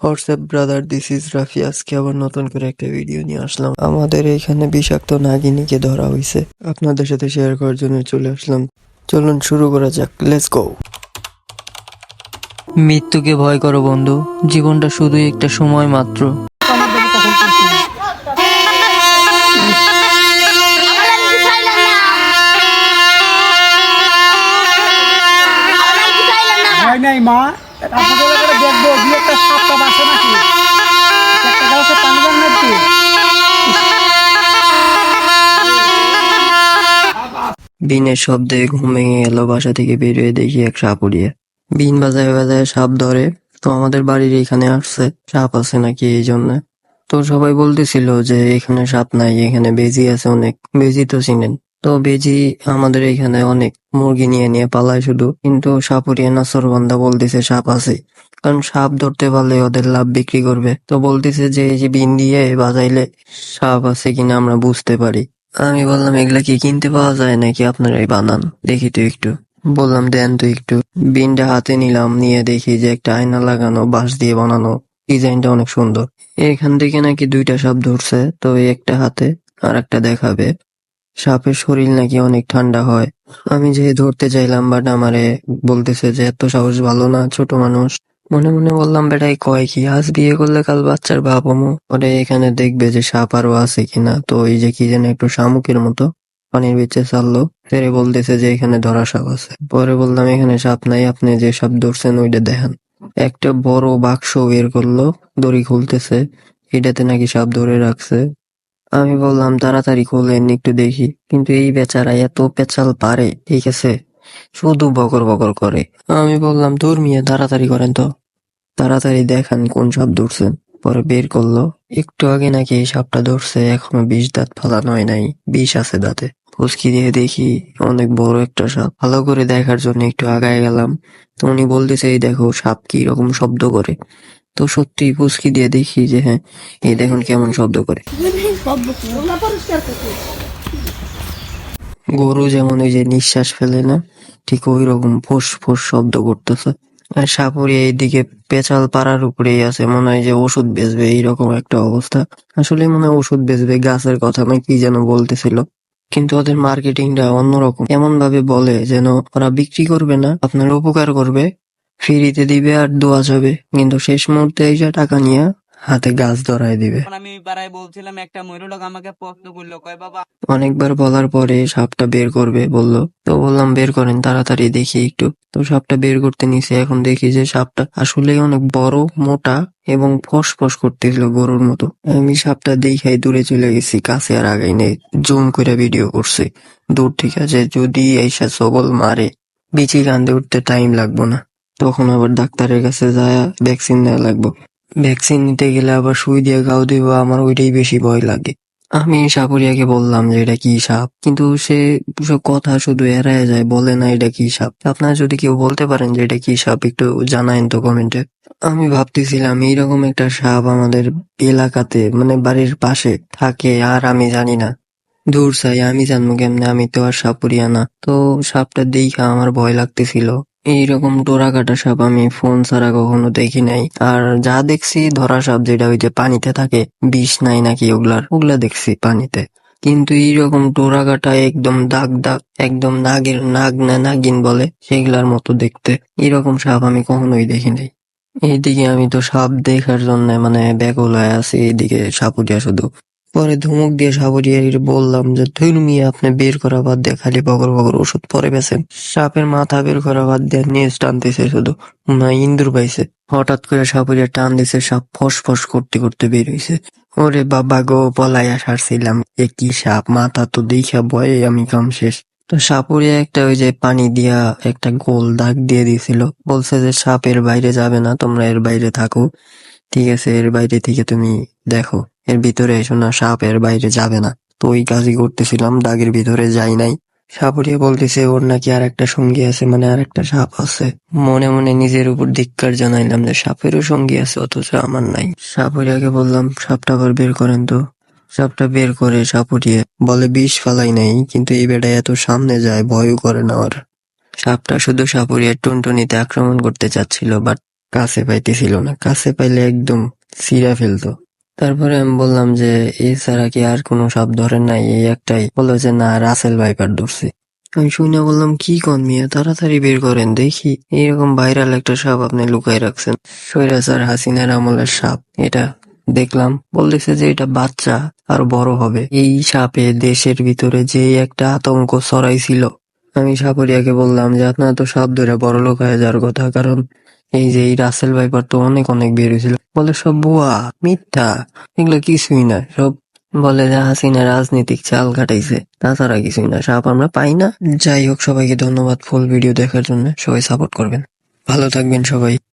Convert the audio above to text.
WhatsApp, brother, this is Rafi. আজকে আবার নতুন করে একটা ভিডিও নিয়ে আসলাম। আমাদের এখানে বিষাক্ত নাগিনীকে ধরা হয়েছে আপনাদের সাথে শেয়ার করার জন্য চলে আসলাম। চলুন শুরু করা যাক। লেটস গো মৃত্যুকে ভয় করো বন্ধু। জীবনটা শুধুই একটা সময় মাত্র। বিনের শব্দে ঘুম গেল বাসা থেকে বেরিয়ে দেখি এক সাপ উড়িয়ে বিন বাজায় বাজায় সাপ ধরে, তো আমাদের বাড়ির এখানে আসছে? সাপ আছে নাকি এই জন্য? তো সবাই বলতেছিল যে, এখানে সাপ নাই, এখানে বেজি আছে অনেক, বেজি তো চিনেন। তো বেজি আমাদের এখানে অনেক মুরগি নিয়ে নিয়ে পালায় শুধু। কিন্তু সাপুরিয়া নাসরবান্দা বলতেছে, সাপ আছে। কারণ সাপ ধরতে পারলে ওদের লাভ বিক্রি করবে। তো বলতেছে যে, এই যে বিন দিয়ে বাজাইলে সাপ আছে কিনা আমরা বুঝতে পারি। আমি বললাম, এগুলা কি কিনতে পাওয়া যায় নাকি আপনারাই বানান? দেখি তো একটু। বললাম, দেন তো একটু। বিনটা হাতে নিলাম, নিয়ে দেখি যে একটা আয়না লাগানো, বাঁশ দিয়ে বানানো। ডিজাইনটা অনেক সুন্দর। এখান থেকে নাকি দুইটা সাপ ধরছে, তো একটা হাতে আর একটা দেখাবে। সাপের শরীর নাকি অনেক ঠান্ডা হয়। আমি যে ধরতে চাইলাম বাট আমারে বলতেছে যে, এত সাহস ভালো না, ছোট মানুষ। মনে মনে বললাম বেটাই কয় কি? আজ বিয়ে করলে কাল বাচ্চার বাপ হমু ওরে এখানে দেখবে যে সাপ আরও আছে কিনা। তো এই যে কি যেন একটু শামুকের মতো পানির নিচে চাললো। ফেরে বলতেছে যে এখানে ধরা সাপ আছে। পরে বললাম, এখানে সাপ নাই, আপনি যে সাপ ধরছেন, ওইটা দেখান। একটা বড় বাক্স বের করল, দড়ি খুলতেছে। এটাতে নাকি সাপ ধরে রাখছে। আমি বললাম, তাড়াতাড়ি খুলেন, একটু দেখি। কিন্তু এই বেচারা এত পেঁচাল পারে, ঠিক আছে? শুধু বকর বকর করে। আমি বললাম দূর মিয়া, তাড়াতাড়ি করেন তো। তাড়াতাড়ি দেখান কোন সাপ ধরছেন পরে বের করল। একটু আগে নাকি এই সাপটা ধরছে, এখনও বিষ দাঁত ফালানো হয় নাই, বিষ আছে দাঁতে। ফুসকি দিয়ে দেখি অনেক বড় একটা সাপ। ভালো করে দেখার জন্য একটু আগায় গেলাম। তো উনি বলতেছে, এই দেখো, সাপ কি রকম শব্দ করে? তো সত্যি ফুসকি দিয়ে দেখি যে হ্যাঁ এই দেখুন কেমন শব্দ করে। গরু যেমন ওই যে নিঃশ্বাস ফেলে না, ঠিক ওই রকম ফোস ফোস শব্দ করতেছে। আর সাপুরি এইদিকে পেঁচাল পাড়ার উপরেই আছে, মনে হয় যে ওষুধ বেচবে, এইরকম একটা অবস্থা। আসলে মনে হয় ওষুধ বেচবে, গাছের কথা না, কি যেন বলতেছিল। কিন্তু ওদের মার্কেটিংটা অন্যরকম। এমন ভাবে বলে যেন ওরা বিক্রি করবে না, আপনার উপকার করবে, ফ্রিতে দিবে আর দোয়া যাবে। কিন্তু শেষ মুহূর্তে এসে টাকা নিয়ে হাতে গাছ ধরায় দিবে। আমি পাড়ায় বলছিলাম একটা ময়ূর লোক আমাকে প্রশ্ন করল কয় বাবা অনেকবার বলার পরে সাপটা বের করবে বলল। তো বললাম বের করেন তাড়াতাড়ি দেখি একটু। তো সাপটা বের করতে নিছে এখন দেখি যে সাপটা আসলে অনেক বড় মোটা এবং ফস ফস করতেছিল গরুর মতো। আমি সাপটা দেখাই দূরে চলে গেছি কাছে আর আগাই নেই জুম করে ভিডিও করছি। দূর ঠিক আছে যদি এইসা সবল মারে বিচি কান্দে উঠতে টাইম লাগবো না। তখন আবার ডাক্তারের কাছে যায় ভ্যাকসিন নেওয়া লাগবো। ভ্যাকসিন নিতে গেলে আবার সুই দিয়ে গাও দিব, আমার ওইটাই বেশি ভয় লাগে। আমি সাপুরিয়াকে বললাম যে, এটা কি সাপ? কিন্তু সে কথা শুধু এড়ায় যায়, বলে না এটা কি সাপ। আপনারা যদি কেউ বলতে পারেন যে, এটা কি সাপ? একটু জানাইন তো কমেন্টে। আমি ভাবতেছিলাম, এইরকম একটা সাপ আমাদের এলাকাতে মানে বাড়ির পাশে থাকে, আর আমি জানি না। দূর চাই, আমি জানব কেমনে? আমি তো আর সাপুরিয়া না। তো সাপটা দেখা আমার ভয় লাগতেছিল। এইরকম টোরা কাটা সাপ আমি ফোন ছাড়া কখনো দেখি নাই। আর যা দেখছি, ধরা সাপ যেটা ওই যে পানিতে থাকে, বিষ নাই নাকি ওগুলার, ওগুলা দেখছি পানিতে। কিন্তু এইরকম টোরা কাটা একদম দাগ দাগ, একদম নাগের নাগ না নাগিন বলে, সেগুলার মতো দেখতে। এরকম সাপ আমি কখনোই দেখি নাই। এইদিকে আমি তো সাপ দেখার জন্য মানে ব্যাকুল হয়ে আছি, এইদিকে সাপুরিয়া শুধু। পরে ধমক দিয়ে সাবরিয়ার বললাম যে তুমি আপনি বের করা বাদ দিয়ে খালি বগর বগর ওষুধ পরে বেছেন সাপের মাথা বের করা বাদ দিয়ে নিয়ে টানতেছে শুধু। না ইন্দুর পাইছে। হঠাৎ করে সাপরিয়া টান দিছে, সাপ ফস ফস করতে করতে বের হইছে। ওরে বাবা গো, পলাইয়া সারছিলাম। এ কি সাপ, মাথা তো দেখা ভয়ে আমি কাম শেষ। তো সাপুরিয়া একটা ওই যে পানি দিয়া একটা গোল দাগ দিয়ে দিছিল বলছে যে সাপ এর বাইরে যাবে না, তোমরা এর বাইরে থাকো। ঠিক আছে, এর বাইরে থেকে তুমি দেখো। এর ভিতরে এসো না, সাপ এর বাইরে যাবে না। তো ওই কাজই করতেছিলাম, দাগের ভিতরে যাই নাই। সাপুরিয়া বলতেছে, ওর নাকি আর একটা সঙ্গী আছে মানে আর একটা সাপ আছে। মনে মনে নিজের উপর ধিক্কার জানাইলাম যে সাপেরও সঙ্গী আছে, অথচ আমার নাই। সাপুরিয়াকে বললাম, সাপটা আবার বের করেন তো। সাপটা বের করে সাপুরিয়ে বলে, বিষ ফালাই নাই, কিন্তু এই বেটা এত সামনে যায়, ভয়ও করে না ওর। সাপটা শুধু সাপুরিয়ার টুনটুনিতে আক্রমণ করতে চাচ্ছিল, বাট কাছে পাইতেছিল না। কাছে পাইলে একদম ছিঁড়া ফেলতো। তারপরে আমি বললাম যে এছাড়া কি আর কোনো সাপ ধরেন নাই? এই একটাই। বলল যে, না, রাসেল ভাইপার ধরছে। আমি শুনে বললাম, কি কন মিয়া, তাড়াতাড়ি বের করেন, দেখি। এরকম ভাইরাল একটা সাপ আপনি লুকাই রাখছেন। স্বৈরাচার হাসিনার আমলের সাপ, এটা দেখলাম। বলতেছে যে, এটা বাচ্চা, আর বড় হবে। এই সাপে দেশের ভিতরে যে একটা আতঙ্ক ছড়াইছিল। আমি সাপরিয়াকে বললাম যে, আপনার তো সাপ ধরে বড় লোক হয়ে যাওয়ার কথা, কারণ এই যে এই রাসেল ভাইপার তো অনেক অনেক বের হয়েছিল। বলে, সব বুয়া মিথ্যা, এগুলো কিছুই না। সব বলে যে হাসিনা রাজনীতিক চাল কাটাইছে, তাছাড়া কিছুই না। সাপ আমরা পাই না। যাই হোক, সবাইকে ধন্যবাদ ফুল ভিডিও দেখার জন্য। সবাই সাপোর্ট করবেন। ভালো থাকবেন সবাই।